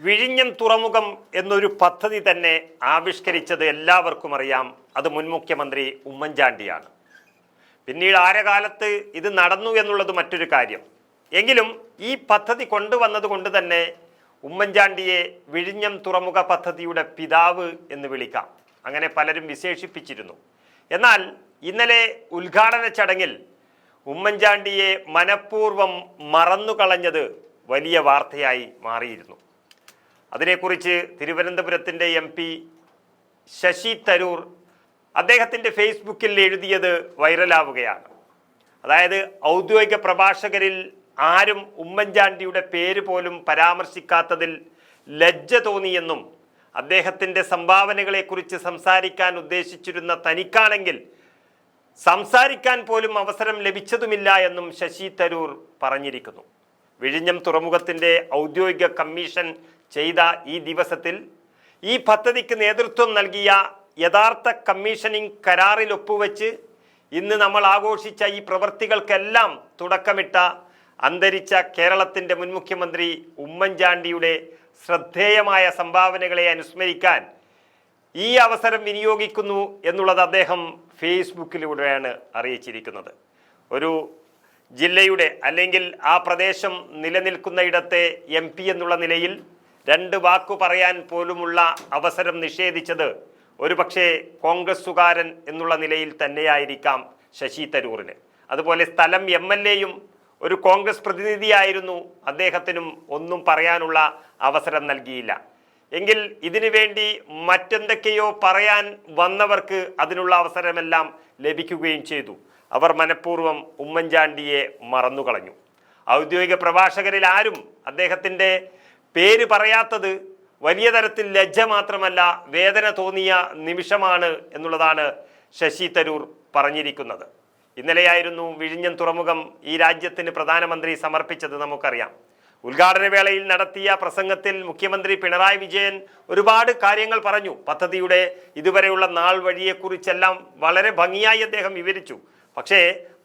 വിഴിഞ്ഞം തുറമുഖം എന്നൊരു പദ്ധതി തന്നെ ആവിഷ്കരിച്ചത് എല്ലാവർക്കും അറിയാം. അത് മുൻ മുഖ്യമന്ത്രി ഉമ്മൻചാണ്ടിയാണ്. പിന്നീട് ആരകാലത്ത് ഇത് നടന്നു എന്നുള്ളത് മറ്റൊരു കാര്യം. എങ്കിലും ഈ പദ്ധതി കൊണ്ടുവന്നത് കൊണ്ട് തന്നെ ഉമ്മൻചാണ്ടിയെ വിഴിഞ്ഞം തുറമുഖ പദ്ധതിയുടെ പിതാവ് എന്ന് വിളിക്കാം. അങ്ങനെ പലരും വിശേഷിപ്പിച്ചിരുന്നു. എന്നാൽ ഇന്നലെ ഉദ്ഘാടന ചടങ്ങിൽ ഉമ്മൻചാണ്ടിയെ മനഃപൂർവം മറന്നുകളഞ്ഞത് വലിയ വാർത്തയായി മാറിയിരുന്നു. അതിനെക്കുറിച്ച് തിരുവനന്തപുരത്തിന്റെ എം പി ശശി തരൂർ അദ്ദേഹത്തിന്റെ ഫേസ്ബുക്കിൽ എഴുതിയത് വൈറലാവുകയാണ്. അതായത് ഔദ്യോഗിക പ്രഭാഷകരിൽ ആരും ഉമ്മൻചാണ്ടിയുടെ പേര് പോലും പരാമർശിക്കാത്തതിൽ ലജ്ജ തോന്നിയെന്നും അദ്ദേഹത്തിന്റെ സംഭാവനകളെക്കുറിച്ച് സംസാരിക്കാൻ ഉദ്ദേശിച്ചിരുന്ന തനിക്കാണെങ്കിൽ സംസാരിക്കാൻ പോലും അവസരം ലഭിച്ചതുമില്ല എന്നും ശശി തരൂർ പറഞ്ഞിരിക്കുന്നു. വിഴിഞ്ഞം തുറമുഖത്തിന്റെ ഔദ്യോഗിക കമ്മീഷൻ ചെയ്ത ഈ ദിവസത്തിൽ ഈ പദ്ധതിക്ക് നേതൃത്വം നൽകിയ യഥാർത്ഥ കമ്മീഷനിങ് കരാറിൽ ഒപ്പുവെച്ച് ഇന്ന് നമ്മൾ ആഘോഷിച്ച ഈ പ്രവൃത്തികൾക്കെല്ലാം തുടക്കമിട്ട അന്തരിച്ച കേരളത്തിന്റെ മുൻ മുഖ്യമന്ത്രി ഉമ്മൻചാണ്ടിയുടെ ശ്രദ്ധേയമായ സംഭാവനകളെ അനുസ്മരിക്കാൻ ഈ അവസരം വിനിയോഗിക്കുന്നു എന്നുള്ളത് അദ്ദേഹം ഫേസ്ബുക്കിലൂടെയാണ് അറിയിച്ചിരിക്കുന്നത്. ഒരു ജില്ലയുടെ അല്ലെങ്കിൽ ആ പ്രദേശം നിലനിൽക്കുന്ന ഇടത്തെ എം എന്നുള്ള നിലയിൽ രണ്ട് വാക്കു പറയാൻ പോലുമുള്ള അവസരം നിഷേധിച്ചത് ഒരുപക്ഷെ കോൺഗ്രസ്സുകാരൻ എന്നുള്ള നിലയിൽ തന്നെയായിരിക്കാം ശശി തരൂറിന്. അതുപോലെ സ്ഥലം എം എൽ എയും ഒരു കോൺഗ്രസ് പ്രതിനിധിയായിരുന്നു അദ്ദേഹത്തിനും ഒന്നും പറയാനുള്ള അവസരം നൽകിയില്ല. എങ്കിൽ ഇതിനു വേണ്ടി മറ്റെന്തൊക്കെയോ പറയാൻ വന്നവർക്ക് അതിനുള്ള അവസരമെല്ലാം ലഭിക്കുകയും ചെയ്തു. അവർ മനഃപൂർവം ഉമ്മൻചാണ്ടിയെ മറന്നുകളഞ്ഞു. ഔദ്യോഗിക പ്രഭാഷകരിൽ ആരും അദ്ദേഹത്തിന്റെ പേര് പറയാത്തത് വലിയ തരത്തിൽ ലജ്ജ മാത്രമല്ല വേദന തോന്നിയ നിമിഷമാണ് എന്നുള്ളതാണ് ശശി തരൂർ പറഞ്ഞിരിക്കുന്നത്. ഇന്നലെയായിരുന്നു വിഴിഞ്ഞം തുറമുഖം ഈ രാജ്യത്തിന് പ്രധാനമന്ത്രി സമർപ്പിച്ചത് നമുക്കറിയാം. ഉദ്ഘാടന വേളയിൽ നടത്തിയ പ്രസംഗത്തിൽ മുഖ്യമന്ത്രി പിണറായി വിജയൻ ഒരുപാട് കാര്യങ്ങൾ പറഞ്ഞു. പദ്ധതിയുടെ ഇതുവരെയുള്ള നാൾ വഴിയെക്കുറിച്ചെല്ലാം വളരെ ഭംഗിയായി അദ്ദേഹം വിവരിച്ചു. പക്ഷേ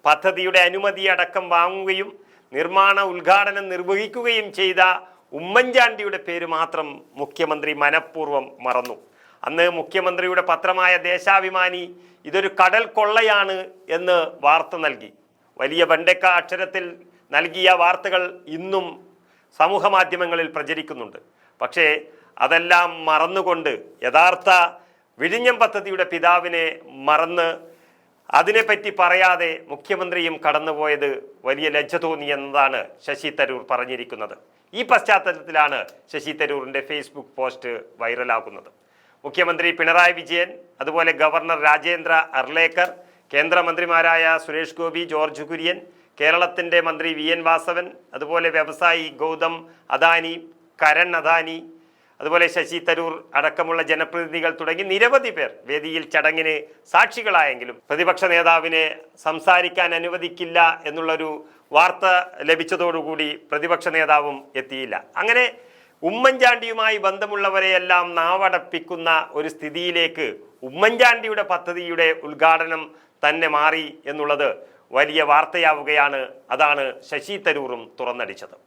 പദ്ധതിയുടെ അനുമതി അടക്കം വാങ്ങുകയും നിർമ്മാണ ഉദ്ഘാടനം നിർവഹിക്കുകയും ചെയ്ത ഉമ്മൻചാണ്ടിയുടെ പേര് മാത്രം മുഖ്യമന്ത്രി മനഃപൂർവം മറന്നു. അന്ന് മുഖ്യമന്ത്രിയുടെ പത്രമായ ദേശാഭിമാനി ഇതൊരു കടൽ കൊള്ളയാണ് എന്ന് വാർത്ത നൽകി. വലിയ വെണ്ടക്ക അക്ഷരത്തിൽ നൽകിയ വാർത്തകൾ ഇന്നും സമൂഹ മാധ്യമങ്ങളിൽ പ്രചരിക്കുന്നുണ്ട്. പക്ഷേ അതെല്ലാം മറന്നുകൊണ്ട് യഥാർത്ഥ വിഴിഞ്ഞം പദ്ധതിയുടെ പിതാവിനെ മറന്ന് അതിനെപ്പറ്റി പറയാതെ മുഖ്യമന്ത്രിയും കടന്നുപോയത് വലിയ ലജ്ജ തോന്നി എന്നതാണ് ശശി തരൂർ പറഞ്ഞിരിക്കുന്നത്. ഈ പശ്ചാത്തലത്തിലാണ് ശശി തരൂറിന്റെ ഫേസ്ബുക്ക് പോസ്റ്റ് വൈറലാകുന്നത്. മുഖ്യമന്ത്രി പിണറായി വിജയൻ അതുപോലെ ഗവർണർ രാജേന്ദ്ര അർലേക്കർ കേന്ദ്രമന്ത്രിമാരായ സുരേഷ് ഗോപി ജോർജ് കുര്യൻ കേരളത്തിന്റെ മന്ത്രി വി എൻ വാസവൻ അതുപോലെ വ്യവസായി ഗൗതം അദാനി കരൺ അദാനി അതുപോലെ ശശി തരൂർ അടക്കമുള്ള ജനപ്രതിനിധികൾ തുടങ്ങി നിരവധി പേർ വേദിയിൽ ചടങ്ങിന് സാക്ഷികളായെങ്കിലും പ്രതിപക്ഷ നേതാവിനെ സംസാരിക്കാൻ അനുവദിക്കില്ല എന്നുള്ളൊരു വാർത്ത ലഭിച്ചതോടുകൂടി പ്രതിപക്ഷ നേതാവും എത്തിയില്ല. അങ്ങനെ ഉമ്മൻചാണ്ടിയുമായി ബന്ധമുള്ളവരെയെല്ലാം നാവടപ്പിക്കുന്ന ഒരു സ്ഥിതിയിലേക്ക് ഉമ്മൻചാണ്ടിയുടെ പദ്ധതിയുടെ ഉദ്ഘാടനം തന്നെ മാറി എന്നുള്ളത് വലിയ വാർത്തയാവുകയാണ്. അതാണ് ശശി തരൂറും തുറന്നടിച്ചത്.